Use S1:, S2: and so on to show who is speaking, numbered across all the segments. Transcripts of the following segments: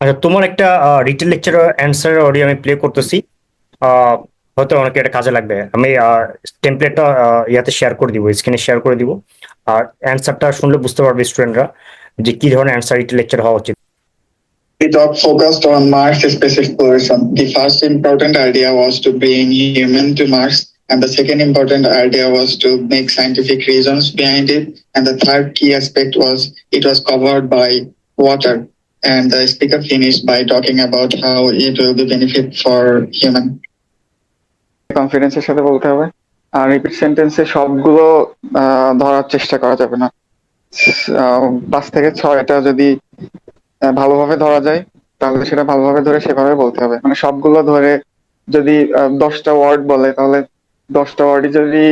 S1: আচ্ছা তোমার একটা রিটেল লেকচার অ্যান্সার অডিও আমি প্লে করতেছি হয়তো অনেকে এটা কাজে লাগবে আমি টেমপ্লেটটা ইয়াতে শেয়ার করে দিব স্ক্রিনে শেয়ার করে দিব আর অ্যান্সারটা শুনলে বুঝতে পারবে স্টুডেন্টরা যে কি ধরনের অ্যান্সার রিটেল লেকচার হওয়া উচিত
S2: The talk focused on Marx specific version. The first important idea was to bring human to Marx, and the second important idea was to make scientific reasons behind it. And the third key aspect was it was covered by water. And the speaker finished by talking about how it will be benefit for human.
S3: কনফিডেন্সের সাথে বলতে হবে। আর repeat সেন্টেন্সে সবগুলো ধরার চেষ্টা করা যাবে না। পাঁচ থেকে ছয়টা যদি ভালোভাবে ধরা যায়, তাহলে সেটা ভালোভাবে ধরে সেভাবে বলতে হবে। মানে সবগুলো ধরে যদি দশটা ওয়ার্ড বলে, তাহলে দশটা ওয়ার্ডই যদি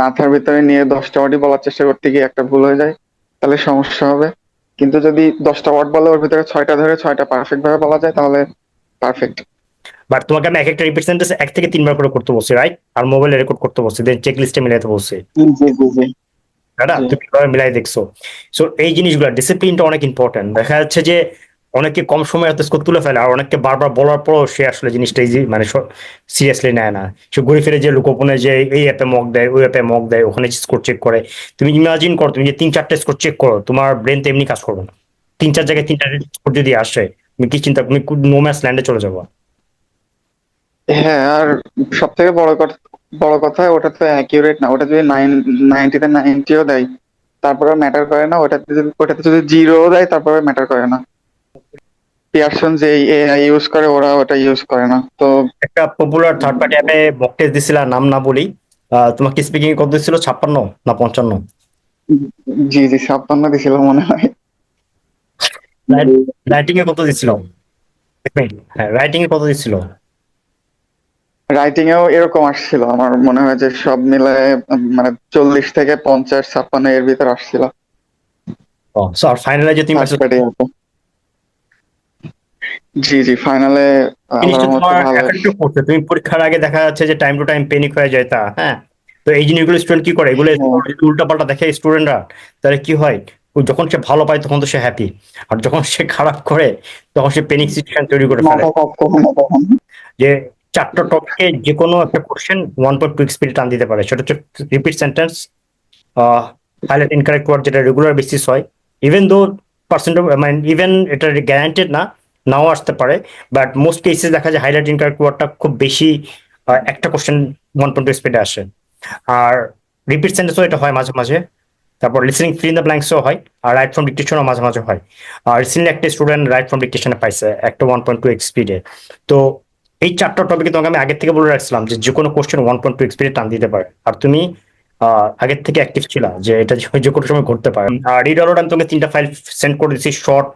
S3: মাথার ভিতরে নিয়ে দশটা ওয়ার্ডই বলার চেষ্টা করতে গিয়ে একটা ভুল হয়ে যায়, তাহলে সমস্যা হবে। কিন্তু যদি দশটা ওয়ার্ড বলে ওর ভিতরে ছয়টা ধরে ছয়টা পারফেক্ট ভাবে বলা যায় তাহলে পারফেক্ট
S1: বাট তোমাকে আমি এক একটা রিপিট সেন্টেন্স এক থেকে তিনবার করে করতে বলছি রাইট আর মোবাইলে রেকর্ড করতে বলছি দেন চেক লিস্টে মিলাইতে বলছি। দাদা তুমি মিলাই দেখছ? সো এই জিনিসগুলো ডিসিপ্লিনটা অনেক ইম্পর্টেন্ট দেখা যাচ্ছে যে অনেকে কম সময় এত স্কোর তুলে ফেলে, আর অনেককে বারবার বলার পরও সে আসলে জিনিসটা ইজি মানে সিরিয়াসলি নেয় না। সে ঘুরে ফিরে যে লোকোপনে যে এই অ্যাপে মক দেয়, ওই অ্যাপে মক দেয়, ওখানে স্কোর চেক করে, তুমি ইমাজিন করো, তুমি যে তিন চারটে স্কোর চেক করো, তোমার ব্রেন তো এমনি কাজ করবে না। তিন চার জায়গায় তিনটা স্কোর যদি আসে, তুমি কি চিন্তা, তুমি নো ম্যাচ ল্যান্ডে চলে যাব?
S3: হ্যাঁ আর সব থেকে বড় কথা বড় কথা, ওটা তো অ্যাকিউরেট না। ওটা যদি নাইন নাইনটিতে নাইনটিও দেয় তারপরে ম্যাটার করে না। ওটাতে ওটাতে যদি জিরো দেয় তারপরে ম্যাটার করে না। পিয়ারসন যে এআই ইউজ করে ওরা ওটা ইউজ করে না। তো
S1: একটা পপুলার থার্ড পার্টি অ্যাপে মক টেস্ট দিছিল নাম না বলি। তোমাকে স্পিকিং কত দিছিল? ছাপ্পান্ন না পঞ্চান্ন?
S3: জি জি ছাপ্পান্ন দিছিল মনে হয়।
S1: রাইটিং এ কত দিছিল? হ্যাঁ রাইটিং এ কত দিছিল?
S3: রাইটিং এও এরকম আসছিল আমার মনে হয় যে সব মিলায় উম, মানে চল্লিশ থেকে পঞ্চাশ ছাপ্পান্ন এর ভিতর আসছিল।
S1: ও সো আর ফাইনালে যে তুমি
S3: First
S1: message-
S3: party আছে। জি জি ফাইনালে
S1: তুমি পরীক্ষার আগে দেখা যাচ্ছে যে টাইম টু টাইম পেনিক হয়ে যায় তা হ্যাঁ? তো এই জিনিসগুলো স্টুডেন্ট কি করে? এগুলো
S3: হ্যাঁ।
S1: উল্টা পাল্টা দেখে স্টুডেন্টরা তাহলে কি হয়? যখন সে ভালো পায় তখন তো সে হ্যাপি আর যখন সে খারাপ করে তখন সে পেনিক সিচুয়েশন তৈরি করে ফেলে। যে চারটা টপিকে যে কোনো একটা question one point two speed টান দিতে পারে। সেটা হচ্ছে repeat sentence highlight incorrect word যেটা রেগুলার বেসিস হয়। ইভেন দো পার্সেন্ট মানে ইভেন এটা গ্যারান্টেড না নাও আসতে পারে বাট মোস্ট কেসেস দেখা যায় হাইলাইট ইনকারেক্ট ওয়ার্ডটা খুব বেশি একটা কোশ্চেন ওয়ান পয়েন্ট টু স্পিডে আসে। আর রিপিট সেন্টেন্সও এটা হয় মাঝে মাঝে তারপর লিসনিং ফ্রি ইন দ্য ব্ল্যাঙ্কসও হয় আর রাইট ফ্রম ডিকটেশনও মাঝে মাঝে হয়। আর রিসেন্টলি একটা স্টুডেন্ট রাইট ফ্রম ডিকটেশনে পাইছে একটা ওয়ান পয়েন্ট টু স্পিডে তো এই চারটা টপিকে তোমাকে আমি আগের থেকে বলে রাখছিলাম যে যে কোনো question one point two experience টান দিতে পারে। আর তুমি আগের থেকে অ্যাক্টিভ ছিল যে এটা যে- কোনো সময় ঘটতে পারে। আর রিড আউট আমি তোমাকে তিনটা ফাইল সেন্ড করে দিচ্ছি শর্ট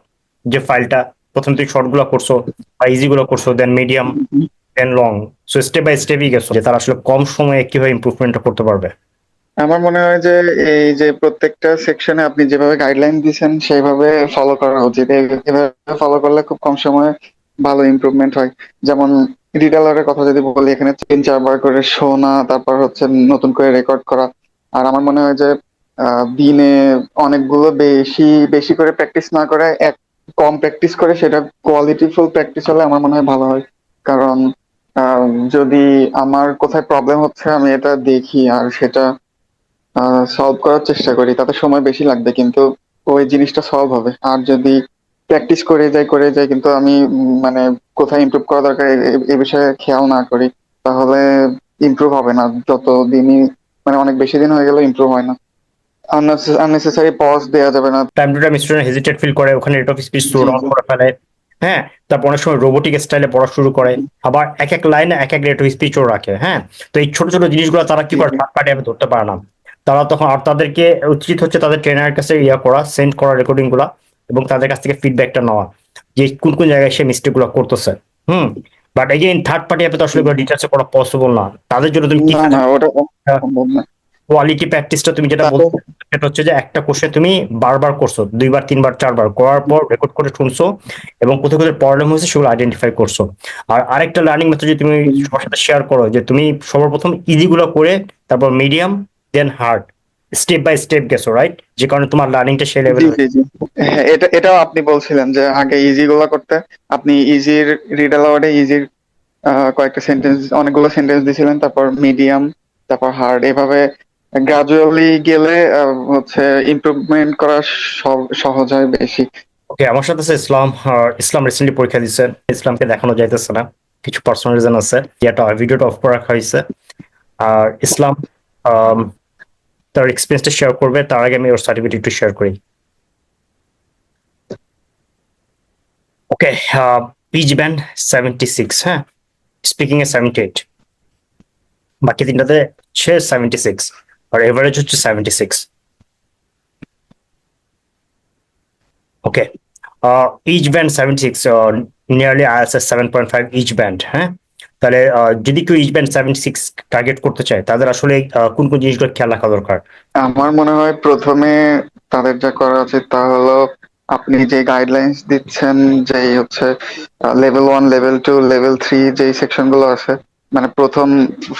S1: যে ফাইলটা প্রথম তুমি শর্টগুলো করছ বা ইজি গুলো করছ then medium then long so step by স্টেপই গেছো যে তারা আসলে কম সময়ে কীভাবে ইমপ্রুভমেন্টটা করতে পারবে।
S3: আমার মনে হয় যে এই যে প্রত্যেকটা সেকশনে আপনি যেভাবে গাইডলাইন দিয়েছেন সেইভাবে ফলো করা উচিত। এই- এভাবে ফলো করলে খুব কম সময়ে ভালো ইমপ্রুভমেন্ট হয়। যেমন রিডালারের কথা যদি বলি, এখানে তিন চারবার করে শোনা, তারপর হচ্ছে নতুন করে রেকর্ড করা। আর আমার মনে হয় যে দিনে অনেকগুলো বেশি বেশি করে প্র্যাকটিস না করে এক কম প্র্যাকটিস করে, সেটা কোয়ালিটিফুল প্র্যাকটিস হলে আমার মনে হয় ভালো হয়। কারণ যদি আমার কোথায় প্রবলেম হচ্ছে, আমি এটা দেখি আর সেটা সলভ করার চেষ্টা করি, তাতে সময় বেশি লাগবে, কিন্তু ওই জিনিসটা সলভ হবে। আর যদি প্র্যাকটিস করে যাই করে যাই, কিন্তু আমি মানে কোথায় ইমপ্রুভ করা দরকার, এ বিষয়ে খেয়াল না করি, তাহলে ইমপ্রুভ হবে না। যত দিনই মানে অনেক বেশি দিন হয়ে গেলে ইমপ্রুভ হয় না। আননেসেসারি পজ দেওয়া যাবে না।
S1: Time to time student hesitate feel করে ওখানে rate of
S3: speed
S1: slow
S3: down
S1: করে ফেলে। হ্যাঁ তারপর অনেক সময় রোবোটিক স্টাইলে পড়া শুরু করে। আবার এক এক লাইনে এক এক রেট অফ স্পিচও রাখে হ্যাঁ? তো এই ছোট ছোট জিনিসগুলো তারা কি করে। থার্ড পার্টি ধরতে পারে না। তারা তখন আর তাদেরকে উচিত হচ্ছে তাদের ট্রেনারের কাছে ইয়া করা সেন্ড করা রেকর্ডিংগুলা এবং তাদের কাছ থেকে ফিডব্যাকটা নেওয়া যে কোন কোন জায়গায় সে মিস্টেকগুলো করতেছে। হুম? বাট এই যে থার্ড পার্টি অ্যাপে তো আসলে ডিটেলসে করা পসিবল না। তাদের জন্য তুমি কি কোয়ালিটি প্র্যাকটিসটা তুমি যেটা বলছো সেটা হচ্ছে যে একটা কোর্সে তুমি বারবার করছ দুইবার তিনবার চারবার করার পর রেকর্ড করে শুনছো এবং কোথাও কোথাও প্রবলেম হয়েছে সেগুলো আইডেন্টিফাই করছ। আর আরেকটা লার্নিং মেথড যদি তুমি সবার সাথে শেয়ার করো যে তুমি সর্বপ্রথম ইজি গুলো করে তারপর medium then hard step by step গেছো রাইট যে কারণে তোমার লার্নিংটা সেই লেভেলে
S3: হ্যাঁ এটা এটাও আপনি বলছিলেন যে আগে ইজি গুলো করতে আপনি ইজির রিড অ্যালাউডে ইজির কয়েকটা সেন্টেন্স অনেকগুলো সেন্টেন্স দিছিলেন তারপর মিডিয়াম তারপর হার্ড এভাবে গ্রাজুয়ালি গেলে হচ্ছে ইমপ্রুভমেন্ট করা সহ- সহজ হয় বেশি।
S1: ওকে আমার সাথে আছে ইসলাম ইসলাম রিসেন্টলি পরীক্ষা দিচ্ছে ইসলামকে দেখানো যাইতেছে না, কিছু পার্সোনাল রিজন আছে। যেটা ভিডিওটা অফ করে রাখা হয়েছে। আর ইসলাম তার এক্সপিরিয়েন্সটা শেয়ার করবে, তার আগে আমি ওর সার্টিফিকেট একটু শেয়ার করি। Okay each band seventy six হ্যাঁ? স্পিকিং এ সেভেন্টি এইট বাকি তিনটাতে হচ্ছে সেভেন্টি সিক্স আর এভারেজ হচ্ছে seventy six okay each band seventy six nearly ISS seven point five each band হ্যাঁ তাহলে যদি কেউ each band seventy six target করতে চায়, তাদের আসলে কোন কোন জিনিসগুলো খেয়াল রাখা দরকার?
S3: আমার মনে হয় প্রথমে তাদের যা করা উচিত তা হলো আপনি যে গাইডলাইন্স দিচ্ছেন যে হচ্ছে level one level two level three যে সেকশনগুলো আছে মানে প্রথম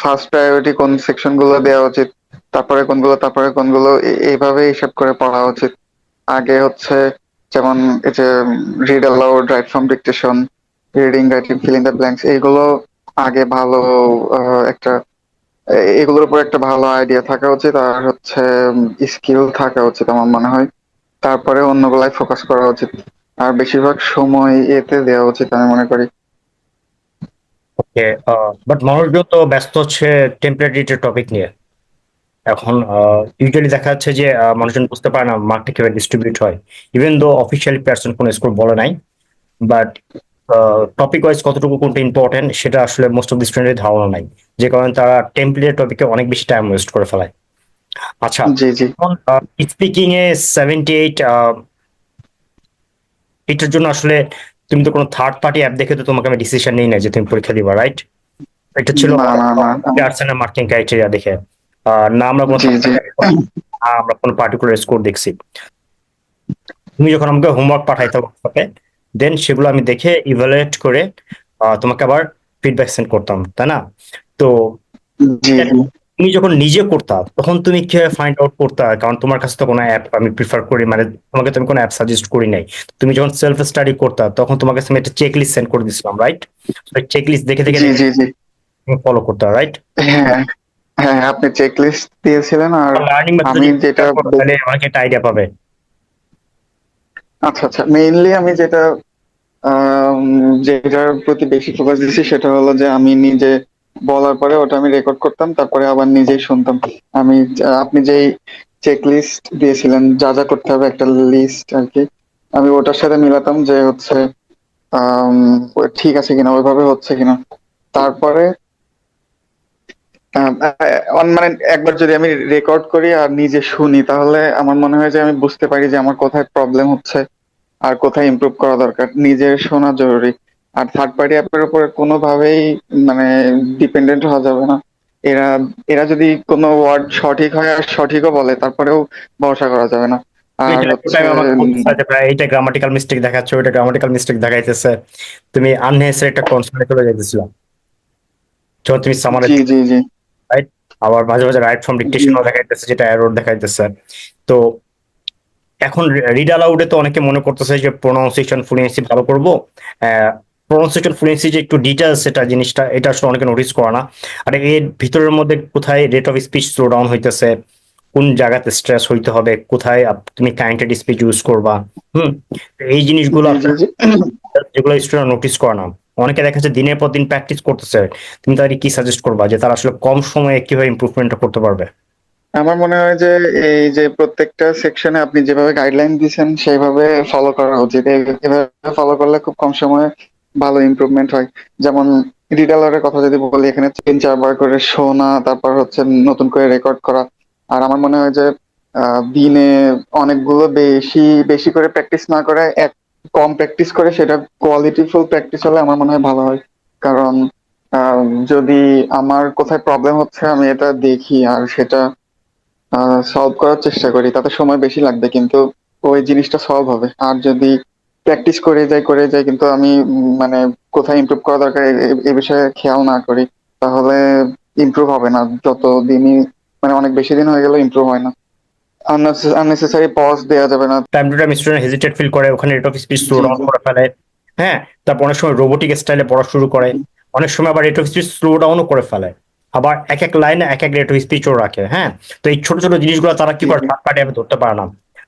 S3: ফার্স্ট প্রায়োরিটি কোন সেকশনগুলো দেওয়া উচিত? তারপরে কোনগুলো তারপরে কোনগুলো এইভাবে হিসাব করে পড়া উচিত। আগে হচ্ছে যেমন এই যে read aloud write from dictation reading writing filling the blanks এইগুলো আগে ভালো একটা এগুলোর উপর একটা ভালো আইডিয়া থাকা উচিত আর হচ্ছে স্কিল থাকা উচিত আমার মনে হয়। তারপরে অন্যগুলাই ফোকাস করা উচিত। আর বেশিরভাগ সময় এতে দেওয়া উচিত আমি মনে করি।
S1: ওকে বাট মানুষজন তো ব্যস্ত হচ্ছে টেম্পারেরিটির টপিক নিয়ে। এখন ইউজুয়ালি দেখা যাচ্ছে যে মানুষজন বুঝতে পারে না মার্কটা কীভাবে ডিস্ট্রিবিউট হয়। ইভেন দো অফিসিয়ালি পার্সন কোনো স্কুল বলে নাই বাট টপিক ওয়াইজ কতটুকু কোনটা ইম্পর্টেন্ট সেটা আসলে মোস্ট অফ দি স্টুডেন্টের ধারণা নাই। যে কারণে তারা টেম্পলেট টপিকে অনেক বেশি টাইম ওয়েস্ট করে ফেলায়। আচ্ছা
S3: জি জি।
S1: স্পিকিং এ সেভেন্টি এইট এটার জন্য আসলে তুমি তো কোনো থার্ড পার্টি অ্যাপ দেখে তো তোমাকে আমি ডিসিশন নেই না যে তুমি পরীক্ষা দিবা রাইট এটা ছিল
S3: না না না।
S1: মার্কিং ক্রাইটেরিয়া দেখে। না আমরা কোনো আমরা কোনো পার্টিকুলার স্কোর দেখছি। তুমি যখন আমাকে হোমওয়ার্ক পাঠাইতে হোয়াটসঅ্যাপে দেন সেগুলো আমি দেখে ইভালুয়েট করে তোমাকে আবার ফিডব্যাক সেন্ড করতাম তাই না? তো তুমি যখন নিজে করতা তখন তুমি কীভাবে ফাইন্ড আউট করতা? কারণ তোমার কাছে তো কোনো অ্যাপ আমি প্রিফার করি মানে তোমাকে তো আমি কোনো অ্যাপ সাজেস্ট করি নাই। তুমি যখন সেলফ স্টাডি করতা তখন তোমার কাছে আমি একটা চেক লিস্ট সেন্ড করে দিছিলাম রাইট চেক লিস্ট দেখে দেখে ফলো করতে রাইট
S3: হ্যাঁ হ্যাঁ আপনি চেক লিস্ট দিয়েছিলেন আর আমি যেটা
S1: তাহলে আমাকে আইডিয়া পাবে।
S3: আচ্ছা আচ্ছা মেইনলি আমি যেটা যেটার প্রতি বেশি ফোকাস দিচ্ছি সেটা হলো যে আমি নিজে বলার পরে ওটা আমি রেকর্ড করতাম তারপরে আবার নিজেই শুনতাম। আমি আপনি যেই চেক লিস্ট দিয়েছিলেন যা যা করতে হবে একটা লিস্ট আর কি আমি ওটার সাথে মিলাতাম যে হচ্ছে ঠিক আছে কিনা ওইভাবে হচ্ছে কিনা। তারপরে মানে একবার যদি আমি রেকর্ড করি আর নিজে শুনি তাহলে আমার মনে হয় যে আমি বুঝতে পারি যে আমার কোথায় প্রবলেম হচ্ছে আর কোথায় ইমপ্রুভ করা দরকার। নিজে শোনা জরুরি। আর থার্ড পার্টি অ্যাপের উপরে কোনোভাবেই মানে ডিপেন্ডেন্ট হওয়া যাবে না। এরা এরা যদি কোনো ওয়ার্ড সঠিক হয় আর সঠিকও বলে তারপরেও ভরসা করা যাবে না।
S1: এইটা গ্রামাটিক্যাল মিস্টেক দেখাচ্ছে ওইটা গ্রামাটিক্যাল মিস্টেক দেখাইতেছে। তুমি আননেসেসারি একটা কনসার্নে চলে যখন তুমি সামারে
S3: জি জি জি।
S1: আবার মাঝে মাঝে রাইট ফ্রম ডিকটেশনও দেখাইতেছে যেটা এরর দেখাইতেছে। তো এখন রিড আলাউডে তো অনেকে মনে করতেছে যে প্রোনাউন্সিয়েশন ফ্লুয়েন্সি ভালো করব। প্রোনাউন্সিয়েশন ফ্লুয়েন্সি যে একটু ডিটেলস সেটা জিনিসটা এটা আসলে অনেকে নোটিস করে না। আর এর ভিতরের মধ্যে কোথায় rate of speech slow down হইতেছে কোন জায়গাতে স্ট্রেস হইতে হবে কোথায় তুমি কাইন্টেড স্পিচ ইউজ করবা হুম? এই জিনিসগুলো। যেগুলো স্টুডেন্ট নোটিস করে না। অনেকে দেখা যাচ্ছে দিনের পর দিন প্র্যাকটিস করতেছে। তুমি তাদেরকে কি সাজেস্ট করবা যে তারা আসলে কম সময়ে কীভাবে ইমপ্রুভমেন্টটা করতে পারবে?
S3: আমার মনে হয় যে এই যে প্রত্যেকটা সেকশনে আপনি যেভাবে গাইডলাইন দিয়েছেন, সেইভাবে ফলো করা উচিত। এই- এভাবে ফলো করলে খুব কম সময়ে ভালো ইমপ্রুভমেন্ট হয়। যেমন রিডালারের কথা যদি বলি, এখানে তিন চারবার করে শোনা, তারপর হচ্ছে নতুন করে রেকর্ড করা। আর আমার মনে হয় যে দিনে অনেকগুলো বেশি বেশি করে প্র্যাকটিস না করে এক কম প্র্যাকটিস করে সেটা কোয়ালিটিফুল প্র্যাকটিস হলে আমার মনে হয় ভালো হয়। কারণ যদি আমার কোথায় প্রবলেম হচ্ছে, আমি এটা দেখি আর সেটা সলভ করার চেষ্টা করি, তাতে সময় বেশি লাগবে কিন্তু ওই জিনিসটা সলভ হবে। আর যদি প্র্যাকটিস করে যাই করে যাই কিন্তু আমি মানে কোথায় ইমপ্রুভ করা দরকার এ বিষয়ে খেয়াল না করি, তাহলে ইমপ্রুভ হবে না। যত দিনই মানে অনেক বেশি দিন হয়ে গেলে ইমপ্রুভ হয় না। আননেসেসারি পজ দেওয়া যাবে না।
S1: Time to time student hesitate feel করে, ওখানে rate of
S3: speed
S1: slow
S3: down
S1: করে ফেলে। হ্যাঁ তারপর অনেক সময় রোবোটিক স্টাইলে পড়া শুরু করে। অনেক সময় আবার রেট অফ স্পিড স্লো ডাউনও করে ফেলে। আবার এক এক লাইনে এক এক রেট অফ স্পিচও রাখে হ্যাঁ? তো এই ছোট ছোট জিনিসগুলো তারা কি করে? পার্টি অ্যাপে ধরতে পারে না।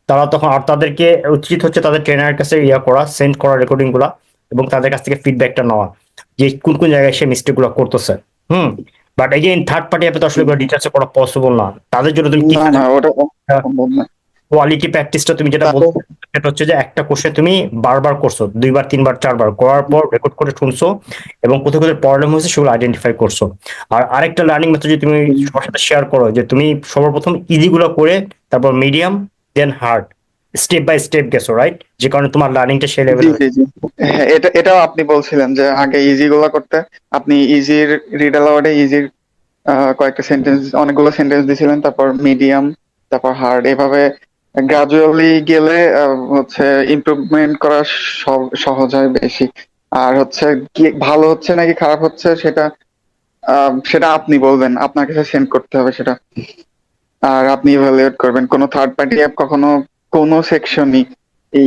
S1: তারা তখন, আর তাদেরকে উচিত হচ্ছে তাদের ট্রেনারের কাছে ইয়া করা সেন্ড করা রেকর্ডিংগুলা এবং তাদের কাছ থেকে ফিডব্যাকটা নেওয়া যে কোন কোন জায়গায় সে মিস্টেকগুলো করতেছে। হুম? বাট এগেইন থার্ড পার্টি অ্যাপে তো আসলে ডিটেলসে করা পসিবল না। তাদের জন্য তুমি কি কোয়ালিটি প্র্যাকটিসটা তুমি যেটা বলছো সেটা হচ্ছে যে একটা কোর্সে তুমি বারবার করছ দুইবার তিনবার চারবার করার পর রেকর্ড করে শুনছো এবং কোথাও কোথাও প্রবলেম হয়েছে সেগুলো আইডেন্টিফাই করছ। আর আরেকটা লার্নিং মেথড যদি তুমি সবার সাথে শেয়ার করো যে তুমি সর্বপ্রথম ইজি গুলো করে তারপর medium then hard step by step গেছো রাইট যে কারণে তোমার লার্নিংটা সেই লেভেলে
S3: হ্যাঁ এটা, এটাও আপনি বলছিলেন যে আগে ইজি গুলো করতে। আপনি ইজির রিড অ্যালাউডে ইজির কয়েকটা সেন্টেন্স অনেকগুলো সেন্টেন্স দিছিলেন, তারপর মিডিয়াম তারপর হার্ড এভাবে গ্রাজুয়ালি গেলে হচ্ছে ইমপ্রুভমেন্ট করা সহজ হয় বেশি। আর হচ্ছে কি, ভালো হচ্ছে নাকি খারাপ হচ্ছে সেটা সেটা আপনি বলবেন, আপনার কাছে সেন্ড করতে হবে সেটা। আর আপনি ইভালুয়েট করবেন। কোনো থার্ড পার্টি অ্যাপ কখনো কোনো সেকশনই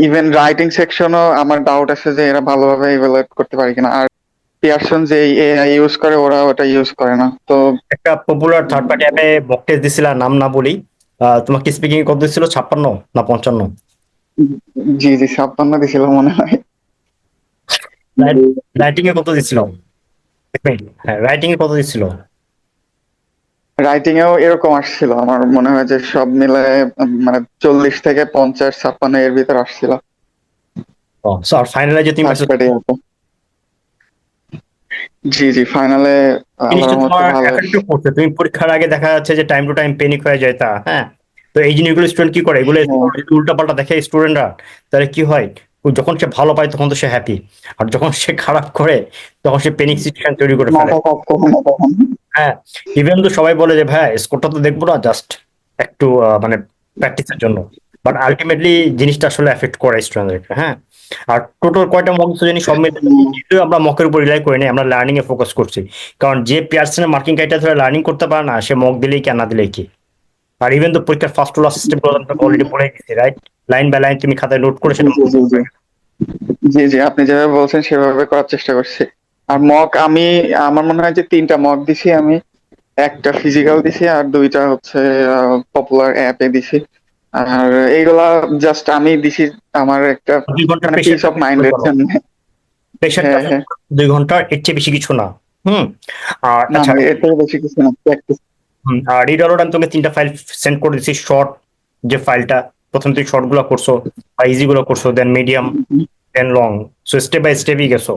S3: ইভেন রাইটিং সেকশনও আমার ডাউট আছে যে এরা ভালোভাবে ইভালুয়েট করতে পারে কিনা। আর পিয়ারসন যে এআই ইউজ করে ওরা ওটা ইউজ করে না। তো
S1: একটা পপুলার থার্ড পার্টি অ্যাপে মক টেস্ট দিছিল নাম না বলি। তোমাকে স্পিকিং কত দিছিল? ছাপ্পান্ন না পঞ্চান্ন?
S3: জি জি ছাপ্পান্ন দিছিল মনে হয়।
S1: রাইটিং এ কত দিছিল? রাইটিং এ কত দিছিল?
S3: রাইটিং এও এরকম আসছিল আমার মনে হয় যে সব মিলে মানে চল্লিশ থেকে পঞ্চাশ ছাপ্পান্ন এর ভিতর আসছিল।
S1: ফাইনালে যে তুমি
S3: জি জি ফাইনালে
S1: তুমি পরীক্ষার আগে দেখা যাচ্ছে যে টাইম টু টাইম পেনিক হয়ে যায় তা হ্যাঁ? তো এই জিনিসগুলো স্টুডেন্ট কি করে? এগুলো
S3: হ্যাঁ।
S1: উল্টা পাল্টা দেখে স্টুডেন্টরা তাহলে কি হয়? যখন সে ভালো পায় তখন তো সে হ্যাপি আর যখন সে খারাপ করে তখন সে পেনিক সিচুয়েশন তৈরি করে ফেলে। হ্যাঁ ইভেন তো সবাই বলে যে ভাই স্কোরটা তো দেখব না জাস্ট একটু মানে প্র্যাকটিসের জন্য। বাট আলটিমেটলি জিনিসটা আসলে এফেক্ট করে স্টুডেন্টদেরকে হ্যাঁ। আর টোটাল কয়টা মক জানি সব মিলে আমরা মকের উপর রিলাই করি নাই আমরা লার্নিং এ ফোকাস করছি। কারণ যে পিয়ারসনের মার্কিং গাইডটা ধরে লার্নিং করতে পারে না সে মক দিলেই কি না দিলেই কি? আর ইভেন তো পরীক্ষার ফার্স্ট রুল সিস্টেম অলরেডি পড়ে গেছি রাইট লাইন বাই লাইন তুমি খাতায় নোট করে সেটা
S3: জি, জি, আপনি যেভাবে বলছেন সেভাবে করার চেষ্টা করছি। আর মক আমি আমার মনে হয় যে তিনটা মক দিছি আমি। একটা ফিজিক্যাল দিছি আর দুইটা হচ্ছে পপুলার অ্যাপে দিছি। আর এইগুলা জাস্ট আমি দিছি আমার একটা
S1: দুই
S3: ঘণ্টা পিস অফ মাইন্ডের জন্য।
S1: দুই ঘণ্টা এর চেয়ে বেশি কিছু না। হুম? আর আচ্ছা।
S3: এর থেকে বেশি কিছু না প্র্যাকটিস
S1: আর রিডারোড আমি তোমাকে তিনটা ফাইল সেন্ড করে দিচ্ছি শর্ট যে ফাইলটা প্রথম তুই শর্টগুলো করছ বা ইজি গুলো করছ then medium then long so step by স্টেপই গেছো।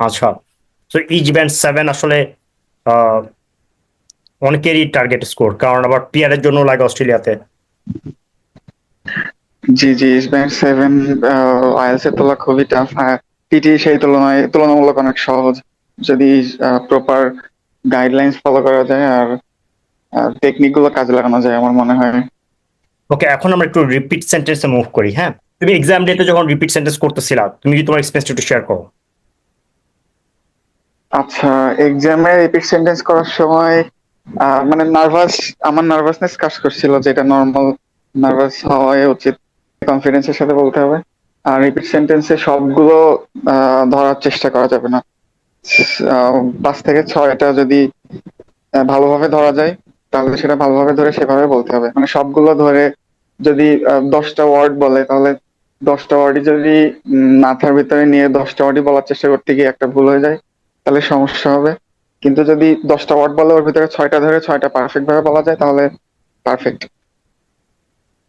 S1: আচ্ছা। সো ইচ ব্যান্ড সেভেন আসলে অনেকেরই টার্গেট স্কোর কারণ আবার পিআর এর জন্য লাগে অস্ট্রেলিয়াতে।
S3: জি জি ব্যাংক সেভেন আইএলস এর তোলা খুবই টাফ টিটি সেই তুলনায়, তুলনামূলক অনেক সহজ। যদি প্রপার গাইডলাইন্স ফলো করা যায়, আর টেকনিকগুলো কাজে লাগানো যায়, আমার মনে হয়।
S1: ওকে এখন আমরা একটু রিপিট সেন্টেন্সে মুভ করি হ্যাঁ? তুমি এক্সাম ডেতে যখন রিপিট সেন্টেন্স করতেছিলা, তুমি কি তোমার এক্সপিরিয়েন্স একটু শেয়ার করো?
S3: আচ্ছা এক্সামে রিপিট সেন্টেন্স করার সময় মানে নার্ভাস আমার নার্ভাসনেস কাজ করছিল যেটা নর্মাল নার্ভাস হওয়াই উচিত কনফিডেন্সের সাথে বলতে হবে। আর রিপিট সেন্টেন্সে সবগুলো ধরার চেষ্টা করা যাবে না। পাঁচ থেকে ছয়টা যদি ভালোভাবে ধরা যায়, তাহলে সেটা ভালোভাবে ধরে সেভাবে বলতে হবে। মানে সবগুলো ধরে যদি দশটা ওয়ার্ড বলে তাহলে দশটা ওয়ার্ডই যদি মাথার ভিতরে নিয়ে দশটা ওয়ার্ডই বলার চেষ্টা করতে গিয়ে একটা ভুল হয়ে যায় তাহলে সমস্যা হবে। কিন্তু যদি দশটা ওয়ার্ড বলে ওর ভিতরে ছয়টা ধরে ছয়টা পারফেক্ট ভাবে বলা যায় তাহলে পারফেক্ট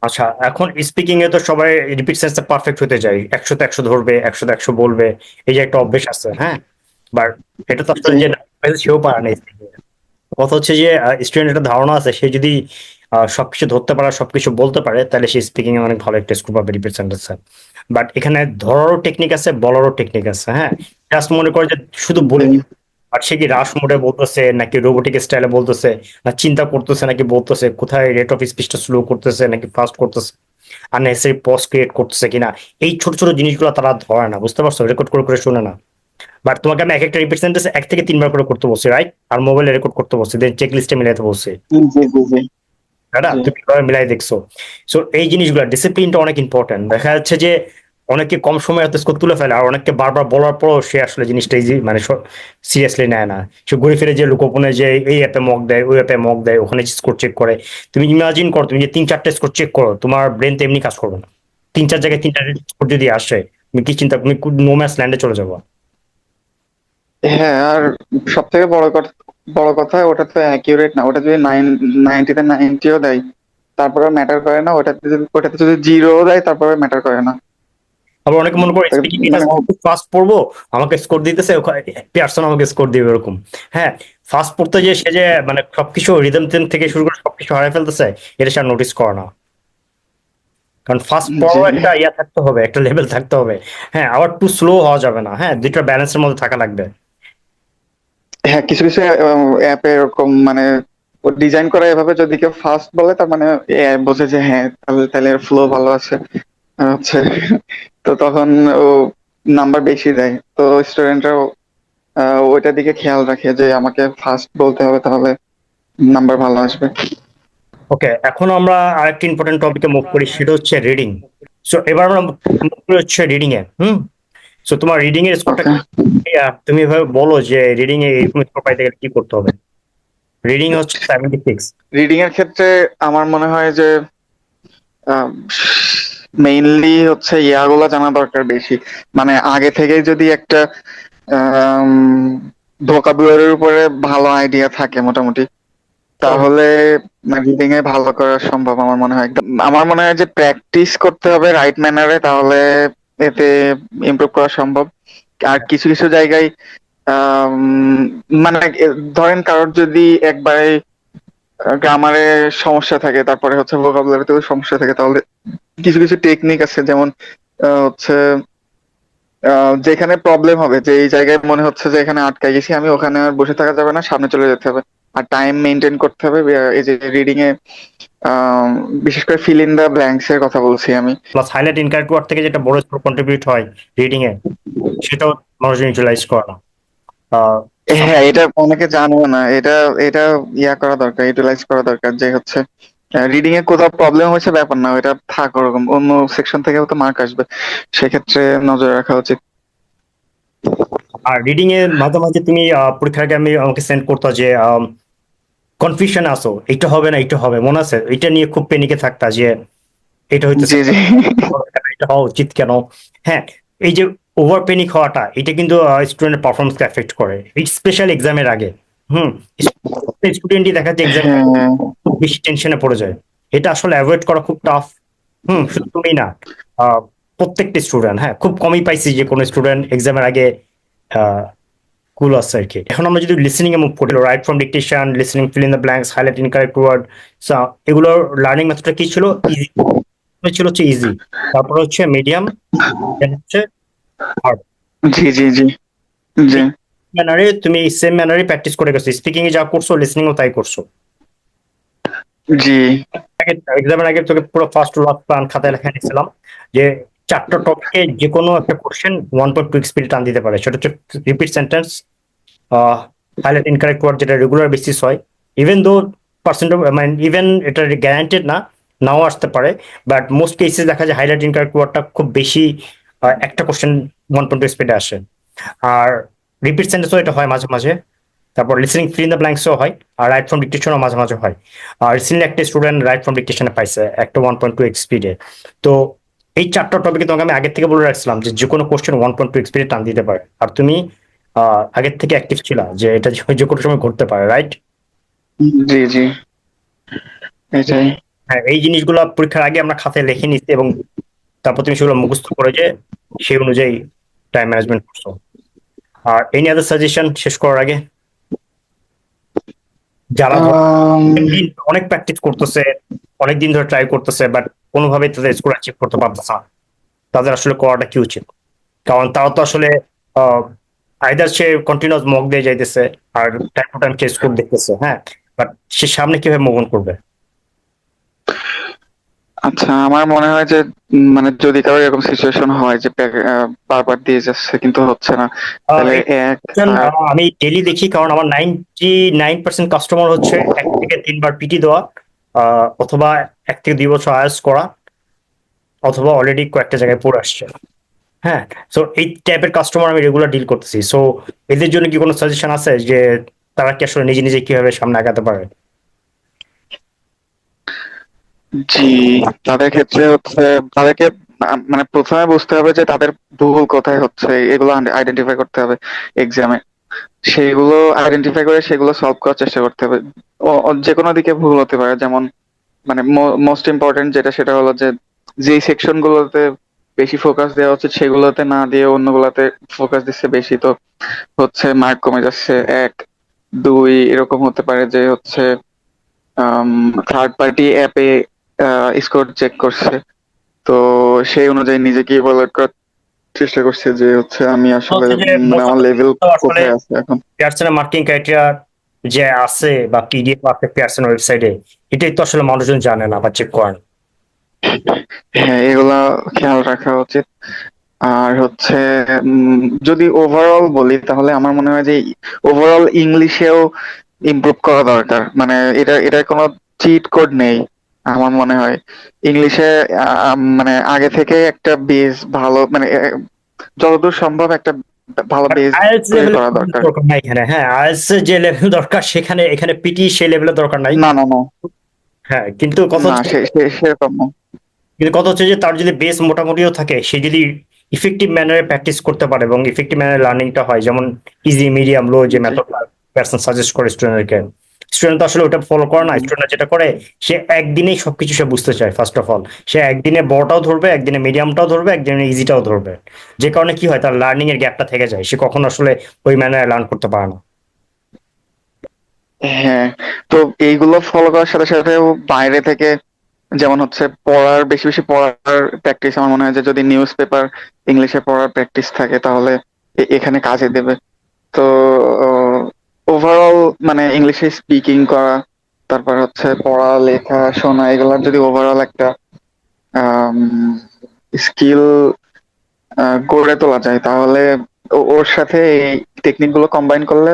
S1: আচ্ছা এখন স্পিকিং এ তো সবাই রিপিট সেন্সে পারফেক্ট হতে যায়। একশো একশো ধরবে একশো একশো বলবে এই যে একটা অভ্যেস আছে হ্যাঁ? বাট এটা তো আসলে যে সেও পারে না। কথা হচ্ছে যে স্টুডেন্ট একটা ধারণা আছে সে যদি সবকিছু ধরতে পারে, সবকিছু বলতে পারে, তাহলে সে স্পিকিং এ অনেক ভালো একটা স্কোপ পাবে সেন্টেন্সে বাট এখানে ধরারও টেকনিক আছে, বলারও টেকনিক আছে হ্যাঁ? জাস্ট মনে করে যে শুধু বলে, আর সে কি রাশ মোডে বলতেছে, নাকি রোবোটিক স্টাইলে বলতেছে, না চিন্তা করতেছে, নাকি বলতেছে, কোথায় রেট অফ স্পিচটা স্লো করতেছে, নাকি ফাস্ট করতেছে আর নেসেসারি পজ ক্রিয়েট করতেছে কিনা, এই ছোট ছোট জিনিসগুলো তারা ধরে না, বুঝতে পারছ? রেকর্ড করে করে শুনে না। বাট তোমাকে আমি এক একটা রিপিট সেন্টেন্স এক থেকে তিনবার করে করতে বলছি রাইট আর মোবাইলে রেকর্ড করতে বলছি দেন চেক লিস্টে মিলাতে বলছি। তাই তুমি কীভাবে মিলাই দেখছ। সো এই জিনিসগুলো ডিসিপ্লিনটা অনেক ইম্পর্টেন্ট দেখা যাচ্ছে যে অনেকে কম সময়ে এত স্কোর তুলে ফেলে আর অনেককে বারবার বলার পরও সে আসলে জিনিসটা ইজি মানে সিরিয়াসলি নেয় না। সে ঘুরে ফিরে যে লোকোপনে যে এই অ্যাপে মক দেয় ওই অ্যাপে মক দেয় ওখানে স্কোর চেক করে। তুমি ইমাজিন করো তুমি যে তিন চারটে স্কোর চেক করো তোমার ব্রেন তো এমনি কাজ করবে না। তিন চার জায়গায় তিনটা স্কোর যদি আসে তুমি কি চিন্তা তুমি নো ম্যাচ ল্যান্ডে চলে যাব?
S3: হ্যাঁ আর সব থেকে বড় কথা বড় কথা ওটা তো অ্যাকিউরেট না। ওটা যদি নাইন নাইনটিতে নাইনটিও দেয় তারপরে ম্যাটার করে না। ওটাতে যদি ওটাতে যদি জিরো দেয় তারপরে ম্যাটার করে না।
S1: আবার অনেকে মনে করে স্পিকিং
S3: মানে-
S1: পড়ব? আমাকে স্কোর দিতেছে পেয়ারসন আমাকে স্কোর দিবে এরকম। হ্যাঁ ফাস্ট পড়তে যে সে যে মানে সবকিছু রিদম থেকে শুরু করে সবকিছু হারিয়ে ফেলতেছে এটা সে নোটিস করে না। কারণ ফাস্ট পড়াও একটা ইয়া থাকতে হবে একটা লেভেল থাকতে হবে। হ্যাঁ আবার টু স্লো হওয়া যাবে না। হ্যাঁ দুইটা ব্যালেন্সের মধ্যে থাকা লাগবে।
S3: হ্যাঁ কিছু কিছু অ্যাপে এরকম মানে ডিজাইন করা এভাবে যদি কেউ ফাস্ট বলে, তার মানে বোঝে যে হ্যাঁ তাহলে তাহলে ফ্লো ভালো আছে। হচ্ছে, তো তখন ও নাম্বার বেশি দেয়। তো স্টুডেন্টরাও ওইটার দিকে খেয়াল রাখে যে আমাকে ফাস্ট বলতে হবে, তাহলে নাম্বার ভালো আসবে।
S1: ওকে এখন আমরা আরেকটি ইম্পর্টেন্ট টপিকে মুভ করি, সেটা হচ্ছে রিডিং সো এবার আমরা মুভ করি হচ্ছে রিডিং এ হুম? সো তোমার রিডিং এর স্কোরটা তুমি এভাবে বলো যে রিডিং এ এরকম স্কোর পাইতে গেলে কি করতে হবে? রিডিং হচ্ছে সেভেন্টি সিক্স
S3: রিডিং এর ক্ষেত্রে আমার মনে হয় যে মেইনলি হচ্ছে ইয়াগুলো জানা দরকার বেশি। মানে আগে থেকেই যদি একটা ভোকাবুলারির উপরে ভালো আইডিয়া থাকে মোটামুটি তাহলে রিডিং এ ভালো করা সম্ভব আমার মনে হয়। আমার মনে হয় যে প্র্যাকটিস করতে হবে রাইট ম্যানারে তাহলে এতে ইমপ্রুভ করা সম্ভব। আর কিছু কিছু জায়গায় মানে ধরেন কারোর যদি একবারে গ্রামারে সমস্যা থাকে, তারপরে হচ্ছে ভোকাবুলারিতেও সমস্যা থাকে, তাহলে কিছু কিছু টেকনিক আছে, যেমন হচ্ছে যেখানে প্রবলেম হবে, যে এই জায়গায় মনে হচ্ছে যে এখানে আটকাই গেছি, আমি ওখানে আর বসে থাকা যাবে না, সামনে চলে যেতে হবে। আর টাইম মেনটেন করতে হবে। এই যে রিডিং এ বিশেষ করে ফিল ইন দা ব্ল্যাঙ্কস এর কথা বলছি আমি।
S1: প্লাস হাইলাইট ইনকারেক্ট ওয়ার্ড থেকে যেটা বড় স্কোর কন্ট্রিবিউট হয় রিডিং এ সেটাও মানুষ ইউটিলাইজ করে না।
S3: হ্যাঁ এটা অনেকে জানো না। এটা এটা ইয়া করা দরকার ইউটিলাইজ করা দরকার যে হচ্ছে রিডিং এ কোথাও প্রবলেম হয়েছে ব্যাপার না এটা থাক ওরকম। অন্য সেকশন থেকে তো মার্ক আসবে। সেক্ষেত্রে নজর রাখা উচিত।
S1: আর রিডিং এর মাঝে মাঝে তুমি পরীক্ষার আগে আমি আমাকে সেন্ড করতো যে কনফিউশন আসো। এটা হবে না এটা হবে। মনে আছে? এটা নিয়ে খুব পেনিকে থাকতা যে এটা হইতেছে এটা হওয়া উচিত কেন? হ্যাঁ এই যে ওভার পেনিক হওয়াটা এটা কিন্তু স্টুডেন্টের পারফরমেন্সকে এফেক্ট করে। স্পেশাল এক্সামের আগে। হুম স্টুডেন্টই দেখা যায় এক্সাম খুব বেশি টেনশনে পড়ে যায়। এটা আসলে অ্যাভয়েড করা খুব টাফ হুম শুধু তুমি না প্রত্যেকটা স্টুডেন্ট হ্যাঁ খুব কমই পাইছি যে কোনো স্টুডেন্ট এক্সামের আগে কুল আছে আর কি এখন আমরা যদি লিসনিং এ মুভ করি write from dictation listening fill in the blanks highlight incorrect word এগুলোর লার্নিং মেথডটা কি ছিল? ইজি ছিল হচ্ছে ইজি তারপর হচ্ছে মিডিয়াম হচ্ছে
S3: জি জি জি জি।
S1: ম্যানারে তুমি সেম ম্যানারে প্র্যাকটিস করে গেছো। স্পিকিং এ যা করছ লিসনিং ও তাই করছ।
S3: জি।
S1: এক্সামের আগে তোকে পুরো ফার্স্ট লাস্ট প্ল্যান খাতায় লেখা নিয়েছিলাম যে চারটা টপিকে যে কোনো একটা কোশ্চেন ওয়ান পয়েন্ট টু এক্সপিড টান দিতে পারে। সেটা হচ্ছে repeat sentence highlight incorrect word যেটা রেগুলার বেসিস হয়। ইভেন দো পার্সেন্ট মানে ইভেন এটা গ্যারান্টেড না, নাও আসতে পারে। বাট মোস্ট কেসে দেখা যায় হাইলাইট ইনকারেক্ট ওয়ার্ডটা খুব বেশি একটা কোশ্চেন ওয়ান পয়েন্ট টু স্পিডে আসে। আর রিপিট সেন্টেন্সও এটা হয় মাঝে মাঝে। তারপর লিসনিং ফ্রি ইন দ্য ব্ল্যাঙ্কসও হয়। আর রাইট ফ্রম ডিকটেশনও মাঝে মাঝে হয়। আর রিসেন্টলি একটা স্টুডেন্ট রাইট ফ্রম ডিকটেশনে পাইছে, একটা ওয়ান পয়েন্ট টু স্পিডে তো এই চারটা টপিকে তোমাকে আমি আগের থেকে বলে রাখছিলাম যে যে কোনো কোশ্চেন ওয়ান পয়েন্ট টু স্পিডে টান দিতে পারে। আর তুমি আগের থেকে অ্যাক্টিভ ছিল যে এটা যে- কোনো সময় ঘটতে পারে রাইট
S3: জি জি। এটাই।
S1: হ্যাঁ এই জিনিসগুলো পরীক্ষার আগে আমরা খাতায় লিখে নিচ্ছি এবং তারপর তুমি সেগুলো মুখস্থ করে যে সেই অনুযায়ী টাইম ম্যানেজমেন্ট করছ। আর এনি আদার সাজেশন শেষ করার আগে? যারা অনেক প্র্যাকটিস করতেছে অনেক দিন ধরে ট্রাই করতেছে বাট কোনোভাবেই তাদের স্কোর অ্যাচিভ করতে পারতেছে না। তাদের আসলে করাটা কি উচিত? কারণ তারা তো আসলে আইদার সে কন্টিনিউয়াস মগ দিয়ে যাইতেছে আর টাইম টু টাইম সে স্কোর দেখতেছে হ্যাঁ? বাট সে সামনে কীভাবে মুভ অন করবে?
S3: আচ্ছা আমার মনে হয় যে মানে যদি কারও এরকম সিচুয়েশন হয় যে বারবার দিয়ে যাচ্ছে কিন্তু হচ্ছে না তাহলে
S1: আমি ডেলি দেখি কারণ আমার নাইনটি নাইন পার্সেন্ট কাস্টমার হচ্ছে এক থেকে তিনবার পিটি দেওয়া। অথবা এক থেকে দুই বছর আয়াস করা, অথবা অলরেডি কয়েকটা জায়গায় পড়ে আসছে। হ্যাঁ সো এই টাইপের কাস্টমার আমি রেগুলার ডিল করতেছি। সো এদের জন্য কি কোনো সাজেশন আছে যে তারা কি আসলে নিজে নিজে কীভাবে সামনে আগাতে পারে?
S3: জি, তাদের ক্ষেত্রে হচ্ছে, তাদেরকে মানে প্রথমে বুঝতে হবে যে তাদের ভুল কোথায় হচ্ছে, এগুলো আইডেন্টিফাই করতে হবে এক্সামে সেগুলো আইডেন্টিফাই করে সেগুলো সলভ করার চেষ্টা করতে হবে। যে কোনো দিকে ভুল হতে পারে যেমন মানে মোস্ট ইম্পর্টেন্ট যেটা সেটা হলো যে যেই সেকশন গুলোতে বেশি ফোকাস দেওয়া হচ্ছে সেগুলোতে না দিয়ে অন্যগুলোতে ফোকাস দিচ্ছে বেশি তো হচ্ছে মার্ক কমে যাচ্ছে এক দুই এরকম হতে পারে যে হচ্ছে থার্ড পার্টি অ্যাপে স্কোর চেক করছে। তো সেই অনুযায়ী নিজেকে ইভালুয়েট করার চেষ্টা করছে যে হচ্ছে আমি আসলে আমার লেভেল কোথায় আছে এখন।
S1: মার্কিং ক্রাইটেরিয়া যে আছে বা পিডিএফ আছে পেয়ারসন ওয়েবসাইটে এটাই তো আসলে মানুষজন জানে না বা চেক করে না।
S3: হ্যাঁ এগুলা খেয়াল রাখা উচিত। আর হচ্ছে যদি ওভারঅল বলি, তাহলে আমার মনে হয় যে ওভারঅল ইংলিশেও ইমপ্রুভ করা দরকার। মানে এটা এটা কোনো চিট কোড নেই, আমার মনে হয়। ইংলিশে মানে আগে থেকে একটা বেস ভালো মানে যতদূর সম্ভব একটা ভালো বেস করা দরকার।
S1: নাই এখানে। হ্যাঁ আইএলস যে লেভেল দরকার সেখানে এখানে পিটি সেই লেভেলের দরকার নাই।
S3: না না না।
S1: হ্যাঁ কিন্তু কথা
S3: সেরকম
S1: কিন্তু কথা হচ্ছে যে তার যদি বেস মোটামুটিও থাকে সে যদি ইফেক্টিভ ম্যানারে প্র্যাকটিস করতে পারে এবং ইফেক্টিভ ম্যানারে লার্নিংটা হয় যেমন ইজি মিডিয়াম লো যে। মেথড পার্সন সাজেস্ট করে স্টুডেন্টকে স্টুডেন্ট আসলে ওটা ফলো করে না স্টুডেন্ট যেটা করে, সে একদিনেই সবকিছু সে বুঝতে চায় ফার্স্ট অফ অল সে একদিনে বড়টাও ধরবে, একদিনে মিডিয়ামটাও ধরবে, একদিনে ইজিটাও ধরবে। যে কারণে কি হয়, তার লার্নিং এর গ্যাপটা থেকে যায়, সে কখনো আসলে ওই ম্যানারে লার্ন করতে পারে না।
S3: হ্যাঁ তো এইগুলো ফলো করার সাথে সাথে বাইরে থেকে যেমন হচ্ছে পড়ার, বেশি বেশি পড়ার প্র্যাকটিস আমার মনে হয় যে যদি নিউজ পেপার ইংলিশে পড়ার প্র্যাকটিস থাকে তাহলে এখানে কাজে দেবে। তো ওভারঅল মানে ইংলিশে স্পিকিং করা, তারপর হচ্ছে পড়া, লেখা, শোনা, এগুলোর যদি ওভারঅল একটা স্কিল গড়ে তোলা যায়, তাহলে ওর সাথে এই টেকনিকগুলো কম্বাইন করলে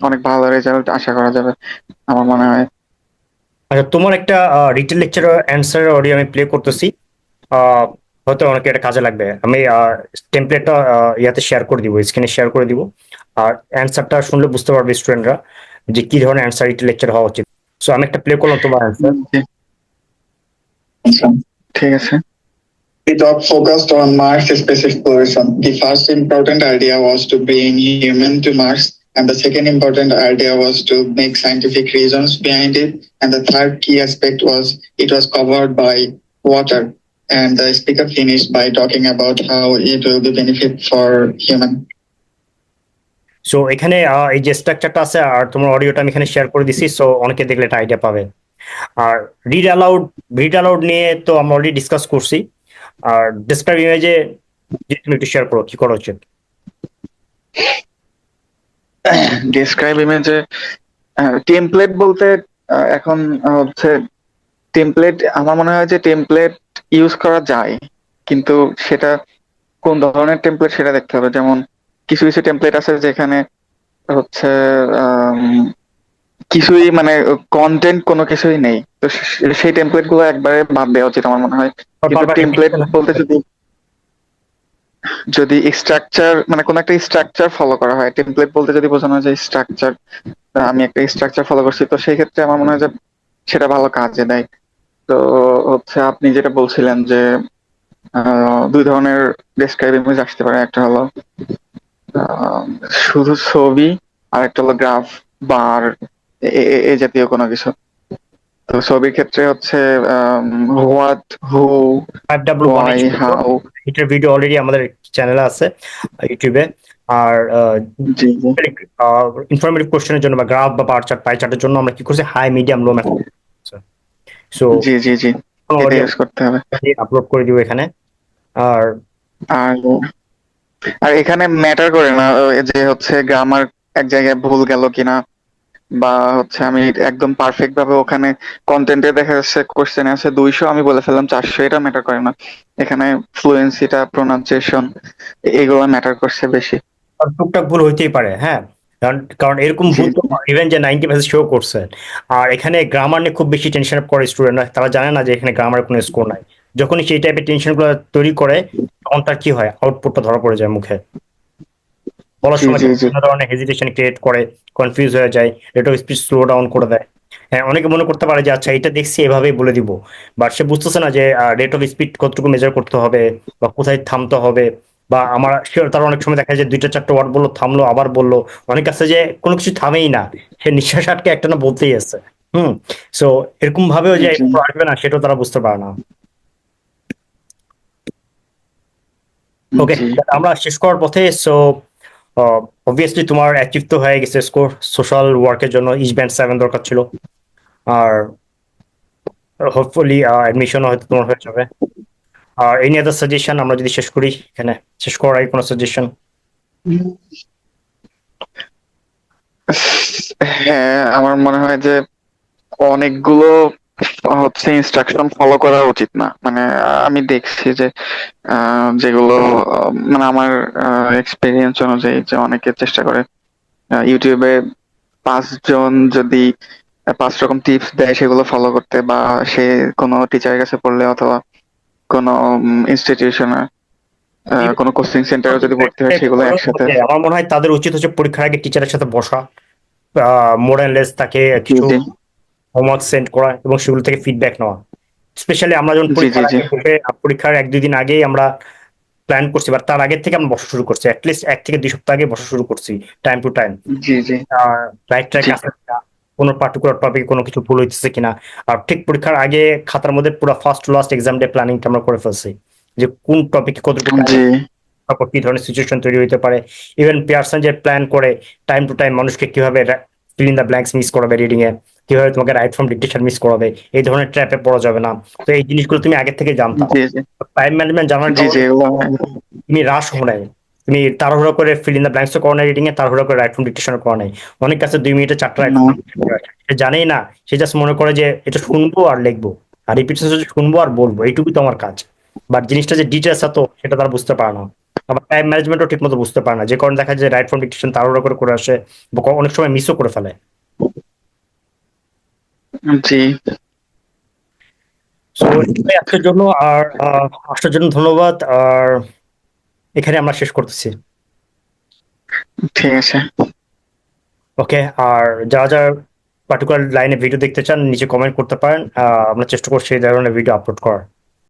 S3: অনেক ভালো রেজাল্ট আশা করা যাবে, আমার মনে হয়।
S1: আচ্ছা তোমার একটা রিটেল লেকচার অ্যান্সার অডিও আমি প্লে করতেছি। হয়তো অনেকে এটা কাজে লাগবে। আমি টেমপ্লেটটা ইয়াতে শেয়ার করে দিব স্ক্রিনে শেয়ার করে দিব। আর অ্যান্সারটা শুনলে বুঝতে পারবে স্টুডেন্টরা যে কি ধরনের অ্যান্সার রিটেল লেকচার হওয়া উচিত সো আমি একটা প্লে করলাম তোমার অ্যান্সার
S3: জি, ঠিক আছে
S2: The talk focused on Mars specific person. The first important idea was to bring human to Mars, and the second important idea was to make scientific reasons behind it. And the third key aspect was it was covered by water. And the speaker finished by talking about how it will be benefit for human.
S1: So এখানে এই যে স্ট্রাকচারটা আছে, আর তোমার অডিওটা আমি এখানে share করে দিছি সো অনেকে দেখলে একটা আইডিয়া পাবে। আর রিড অ্যালাউড রিড অ্যালাউড নিয়ে তো আমরা অলরেডি ডিসকাস করছি। আর ডিসক্রাইব ইমেজে তুমি একটু শেয়ার করো, কি করা উচিত?
S3: ডিসক্রাইব ইমেজে টেমপ্লেট বলতে এখন হচ্ছে টেমপ্লেট আমার মনে হয় যে টেমপ্লেট ইউজ করা যায়। কিন্তু সেটা কোন ধরনের টেমপ্লেট সেটা দেখতে হবে। যেমন কিছু কিছু টেমপ্লেট আছে যেখানে হচ্ছে কিছুই মানে কন্টেন্ট কোনো কিছুই নেই। তো সেই টেমপ্লেটগুলো একবারে বাদ দেওয়া উচিত আমার মনে হয়। কিন্তু টেমপ্লেট বলতে যদি যদি স্ট্রাকচার মানে কোন একটা স্ট্রাকচার ফলো করা হয়। টেমপ্লেট বলতে যদি বোঝানো হয় যে স্ট্রাকচার আমি একটা স্ট্রাকচার ফলো করছি। তো সেই ক্ষেত্রে আমার মনে হয় যে সেটা ভালো কাজে দেয়। তো হচ্ছে আপনি যেটা বলছিলেন যে দুই ধরনের ডেসক্রাইব ইমেজ আসতে পারে। একটা হলো শুধু ছবি আর একটা হলো গ্রাফ বার এই জাতীয় কোনো কিছু। তো ছবির ক্ষেত্রে হচ্ছে হোয়াট হু ওয়াই হাউ
S1: এটার ভিডিও অলরেডি আমাদের চ্যানেলে আছে ইউটিউবে আর ইনফরমেটিভ কোশ্চেনের জন্য বা গ্রাফ বা বার চার্ট পাই চার্টের জন্য আমরা কি করছি? High medium low method so
S3: জি জি জি। এটা ইউজ করতে হবে।
S1: আপলোড করে দিব এখানে। আর
S3: আর আর এখানে ম্যাটার করে না যে হচ্ছে গ্রামার এক জায়গায় ভুল গেল কিনা বা হচ্ছে আমি একদম পারফেক্ট ভাবে ওখানে কন্টেন্টে দেখা যাচ্ছে কোশ্চেন আছে দুইশো আমি বলে ফেললাম চারশো এটা ম্যাটার করে না। এখানে ফ্লুয়েন্সিটা প্রোনাউন্সিয়েশন এগুলো ম্যাটার করছে বেশি।
S1: টুকটাক ভুল হইতেই পারে হ্যাঁ? কারণ কারণ এরকম ভুল ইভেন যে নাইনটি পার্সেন্ট শো করছে। আর এখানে গ্রামার নিয়ে খুব বেশি টেনশন করে স্টুডেন্টরা তারা জানে না যে এখানে গ্রামার কোনো স্কোর নাই। যখনই সেই টাইপের টেনশনগুলো তৈরি করে তখন তার কি হয়? আউটপুটটা ধরা পড়ে যায় মুখে। বলার সময়। বিভিন্ন ধরনের হেজিটেশন ক্রিয়েট করে কনফিউজ হয়ে যায় rate of speech slow down করে দেয়। হ্যাঁ অনেকে মনে করতে পারে যে আচ্ছা এটা দেখছি এভাবেই বলে দিব। বাট সে বুঝতেছে না যে রেট অফ স্পিড কতটুকু মেজার করতে হবে বা কোথায় থামতে হবে বা আমার তার অনেক সময় দেখা যায় দুইটা চারটা ওয়ার্ড বলল থামলো আবার বলল। অনেক আছে যে কোনো কিছু থামেই না। সে নিঃশ্বাস আটকে একটা না বলতেই আছে। হুম? সো এরকম ভাবেও যে। আসবে না সেটাও তারা বুঝতে পারে না। ওকে আমরা শেষ করার পথে সো অবভিয়াসলি তোমার অ্যাচিভ তো হয়ে গেছে স্কোর সোশ্যাল ওয়ার্কের জন্য ইস্ট ব্যান্ড সেভেন দরকার ছিল। আর হোপফুলি অ্যাডমিশন হয়তো তোমার হয়ে যাবে। আর এনি আদার সাজেশন আমরা যদি শেষ করি এখানে শেষ করার আগে কোনো সাজেশন
S3: হ্যাঁ আমার মনে হয় যে অনেকগুলো হচ্ছে ইনস্ট্রাকশন ফলো করা উচিত না। মানে আমি দেখছি যে যেগুলো মানে আমার এক্সপিরিয়েন্স অনুযায়ী যে অনেকে চেষ্টা করে ইউটিউবে পাঁচজন যদি পাঁচ রকম টিপস দেয় সেগুলো ফলো করতে বা সে কোনো টিচারের কাছে পড়লে অথবা কোনো ইনস্টিটিউশনে কোনো কোচিং সেন্টারে যদি ভর্তি হয় সেগুলো একসাথে
S1: আমার মনে হয় তাদের উচিত হচ্ছে পরীক্ষার আগে টিচারের সাথে বসা মোর অ্যান্ড লেস তাকে কিছু হোমওয়ার্ক সেন্ড করা এবং সেগুলো থেকে ফিডব্যাক নেওয়া। স্পেশালি আমরা যখন পরীক্ষার এক দুই দিন আগেই আমরা প্ল্যান করছি বা তার আগের থেকে আমরা বসা শুরু করছি। অ্যাটলিস্ট এক থেকে দুই সপ্তাহ আগে বসা শুরু করছি
S3: time to
S1: time right
S3: track
S1: আছে কিনা কোনো পার্টিকুলার টপিকে কোনো কিছু ভুল হইতেছে কিনা আর ঠিক পরীক্ষার আগে খাতার মধ্যে পুরো ফার্স্ট লাস্ট এক্সাম ডে প্ল্যানিংটা আমরা করে ফেলছি যে কোন টপিকে কতটুকু তারপর কি ধরনের সিচুয়েশন তৈরি হতে পারে। ইভেন পিয়ারসন যে প্ল্যান করে টাইম টু টাইম মানুষকে কীভাবে fill in the blanks miss করাবে রিডিং এ কীভাবে তোমাকে রাইট ফ্রম ডিকটেশন মিস করাবে? এই ধরনের ট্র্যাপে পড়া যাবে না। তো এই জিনিসগুলো তুমি আগে থেকে জানতাম টাইম ম্যানেজমেন্ট জানার
S3: জি জি
S1: তুমি রাশ হো নাই। তুমি তাড়াহুড়ো করে ফিল ইন দ্য ব্ল্যাঙ্কস করো না রিডিং এ তাড়াহুড়ো করে রাইট ফ্রম ডিকটেশন করো নাই। অনেক কাছে দুই মিনিটে চারটা from সে জানেই না সে জাস্ট মনে করে যে এটা শুনব আর লিখব। আর রিপিটেশন শুনব আর বলব এইটুকুই তো আমার কাজ। বাট জিনিসটা যে ডিটেলস এত সেটা তারা বুঝতে পারে না। আবার টাইম ম্যানেজমেন্টও ঠিক মতো বুঝতে পারে না। যে কারণে দেখা যায় রাইট ফ্রম ডিকটেশন তাড়াহুড়ো করে করে আসে অনেক সময় মিসও করে ফেলে।
S3: জি।
S1: আজকের জন্য আর আসার জন্য ধন্যবাদ। আর এখানে আমরা শেষ করতেছি।
S3: ঠিক আছে।
S1: ওকে আর যা যা পার্টিকুলার লাইনে ভিডিও দেখতে চান নিচে কমেন্ট করতে পারেন। আহ, আমরা চেষ্টা করছি এই ধরনের ভিডিও আপলোড করার।